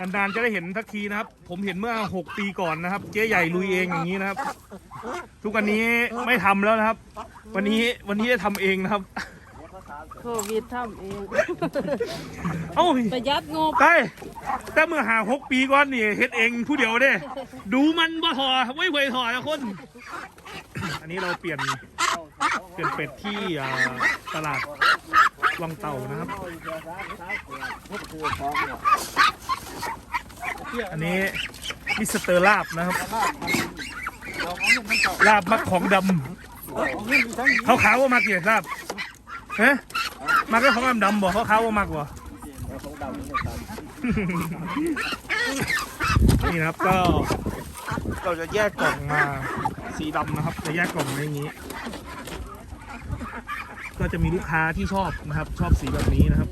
นานๆจะได้เห็นสักทีนะครับ ผมเห็นเมื่อ 6 ปีก่อนนะครับ เจ๊ใหญ่ลุยเองอย่างนี้นะครับ ทุกวันนี้ไม่ทำแล้วนะครับ วันนี้วันนี้จะทำเองนะครับ โควิดทำเอง เอ้าประหยัดงบใช่แต่เมื่อหาหกปีก่อนนี่เฮ็ดเองผู้เดียวเด้ดูมันบ่ถอไว้ไว้ถอนะคน อันนี้เราเปลี่ยนเปลี่ยนเป็ดที่อ่าตลาดวังเต่านะครับ อันนี้มิสเตอร์ลาบนะครับ ลาบมักของดำเขาขาวว่ามักเกียรลาบฮะมักก็ของดำบอกเขาขาวว่ามักบ่นี่นะครับก็เราจะแยกกล่องมาสีดำนะครับ จะแยกกล่องมาอย่างนี้ ก็จะมีลูกค้าที่ชอบนะครับ ชอบสีแบบนี้นะครับ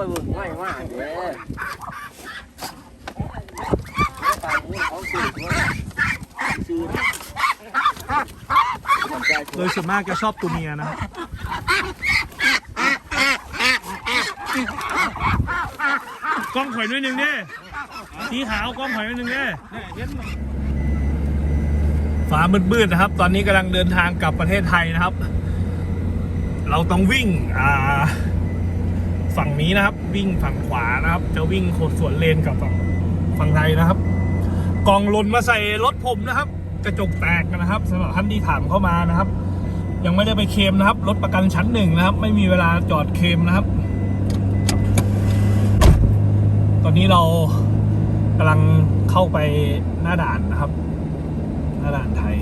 โอ้ยมึงง่าเลยเขาสื่อสื่อโดยส่วนมากจะชอบตัวเมียนะกล้องหอยนิดนึงด้สีขาวกล้องหอยนิดนึงด้ฟ้ามืดๆนะครับ ตอนนี้กำลังเดินทางกลับประเทศไทยนะครับ เราต้องวิ่งอ่า ฝั่งนี้นะครับ วิ่งฝั่งขวานะครับ จะวิ่งโคดสวนเลนกับฝั่งฝั่งไทยนะครับกล่องหล่นมาใส่รถผมนะครับ กระจกแตกนะครับสำหรับท่านที่ถามเข้ามานะครับ ยังไม่ได้ไปเคลมนะครับรถประกันชั้นหนึ่งนะครับ ไม่มีเวลาจอดเคลมนะครับ ตอนนี้เรากำลังเข้าไปหน้าด่านนะครับ หน้าด่านไทย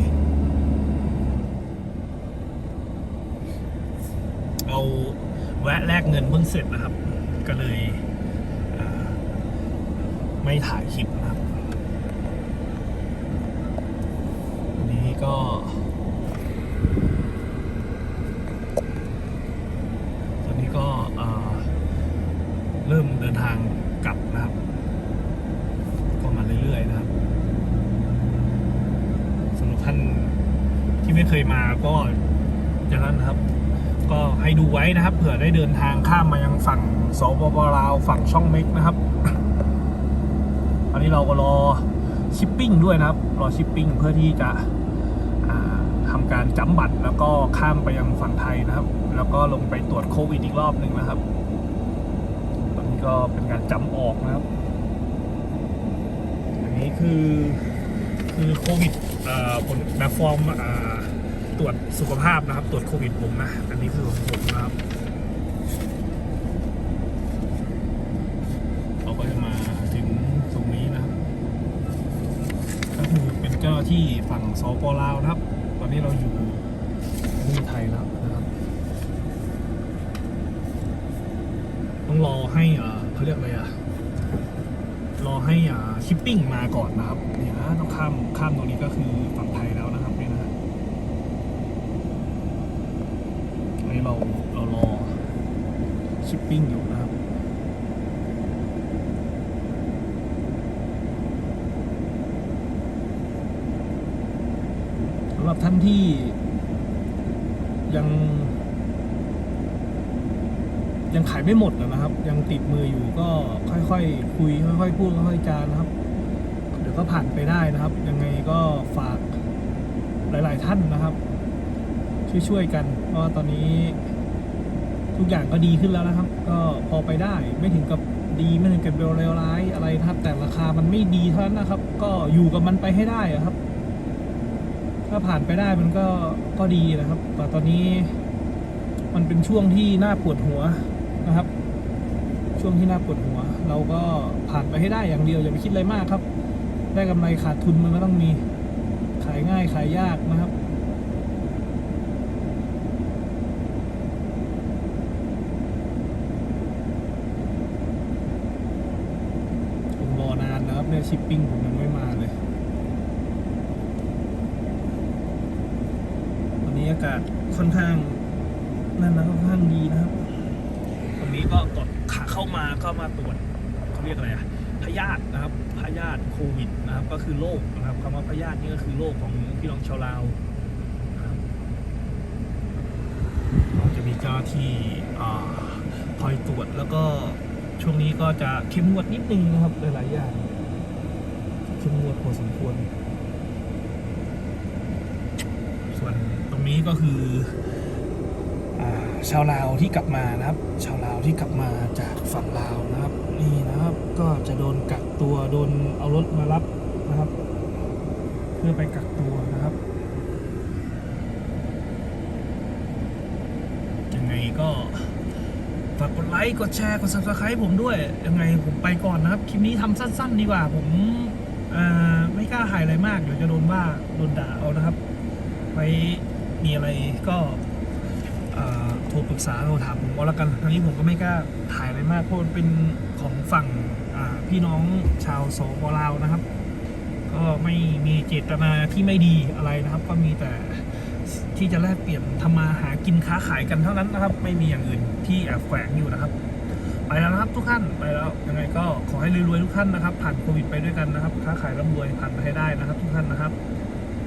เรา แลกเงินเพิ่งเสร็จนะครับ ก็เลยไม่ถ่ายคลิปนะครับนี้ก็ตอนนี้ก็เอ่อเริ่มเดินทางกลับนะครับ ก็มาเรื่อยๆนะครับสำหรับท่านที่ไม่เคยมาก็อย่างนั้นนะครับ ก็ให้ดูไว้นะครับ เผื่อได้เดินทางข้ามมายังฝั่งสปปลาวฝั่งช่องเม็กนะครับ อันนี้เราก็รอชิปปิ้งด้วยนะครับ รอชิปปิ้งเพื่อที่จะอ่าทำการจัมบัตรแล้วก็ข้ามไปยังฝั่งไทยนะครับ แล้วก็ลงไปตรวจโควิดอีกรอบหนึ่งนะครับ ตอนนี้ก็เป็นการจัมออกนะครับ อันนี้คือคือโควิดเอ่อผลแบบฟอร์มอ่า ตรวจสุขภาพนะครับ ตรวจโควิดผมนะ อันนี้คือของผมนะครับเราก็จะมาถึงตรงนี้นะครับก็คือเป็นเจ้าที่ฝั่งสปลาวนะครับ ตอนนี้เราอยู่ที่ไทยแล้วนะครับ ต้องรอให้อ่าเขาเรียกอะไรอะรอให้อ่าชิปปิ้งมาก่อนนะครับเนี่ยนะต้องข้ามข้ามตรงนี้ก็คือฝั่งไทยแล้วนะครับเนี่ยนะฮะ อนนี้เราเรารอชิปปิ้งอยู่นะครับสำหรับท่านที่ยัง ยังขายไม่หมดนะครับ ยังติดมืออยู่ก็ค่อยๆคุย ค่อยๆพูดค่อยๆจานนะครับ เดี๋ยวก็ผ่านไปได้นะครับ ยังไงก็ฝากหลาย ๆ ท่านนะครับ ช่วยๆกันเพราะตอนนี้ ทุกอย่างก็ดีขึ้นแล้วนะครับ ก็พอไปได้ไม่ถึงกับดีไม่ถึงกับเลวร้ายอะไรนะครับ แต่ราคามันไม่ดีเท่านั้นนะครับ ก็อยู่กับมันไปให้ได้อะครับ ถ้าผ่านไปได้มันก็ก็ดีนะครับแต่ตอนนี้ มันเป็นช่วงที่น่าปวดหัวนะครับ ช่วงที่น่าปวดหัว เราก็ผ่านไปให้ได้อย่างเดียวอย่าไปคิดอะไรมากครับ ได้กำไรขาดทุนมันก็ต้องมีขายง่ายขายยากนะครับ ผมรอนานนะครับเนี่ย ชิปปิ้งผมยังไม่มาเลย วันนี้อากาศค่อนข้างนั่นนะค่อนข้างดีนะครับ ตรงนี้ก็ตรวจขาเข้ามาก็มาตรวจเขาเรียกอะไรอะพยาธินะครับพยาธิโควิดนะครับ ก็คือโรคนะครับคำว่าพยาธินี่ก็คือโรคของพี่น้องชาวลาวครับจะมีเจ้าที่คอยตรวจแล้วก็ช่วงนี้ก็จะเข้มงวดนิดนึงนะครับหลายๆอย่าง เข้มงวดพอสมควร ส่วนตรงนี้ก็คืออชาวลาวที่กลับมานะครับ ชาวลาวที่กลับมาจากฝั่งลาวนะครับ นี่นะครับ ก็จะโดนกักตัวโดนเอารถมารับนะครับ เพื่อไปกักตัวนะครับยังไงก็ฝากกดไลค์กดแชร์กด subscribe ผมด้วย ยังไงผมไปก่อนนะครับ คลิปนี้ทำสั้น ๆ ดีกว่าผม ไม่กล้าถ่ายอะไรมากเดี๋ยวจะโดนว่าโดนด่าเอานะครับ ไว้มีอะไรก็โทรปรึกษาโทรถามผมเอาละกันครั้งนี้ผมก็ไม่กล้าถ่ายอะไรมากเพราะมันเป็นของฝั่งพี่น้องชาวสปลาวนะครับ ก็ไม่มีเจตนาที่ไม่ดีอะไรนะครับ ก็มีแต่ที่จะแลกเปลี่ยนทำมาหากินค้าขายกันเท่านั้นนะครับ ไม่มีอย่างอื่นที่แอบแฝงอยู่นะครับ ไปแล้วนะครับทุกท่านไปแล้วยังไงก็ขอให้รวยๆทุกท่านนะครับ ผ่านโควิดไปด้วยกันนะครับค้าขายร่ำรวยผ่านไปให้ได้นะครับ ทุกท่านนะครับ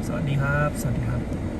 สวัสดีครับ สวัสดีครับ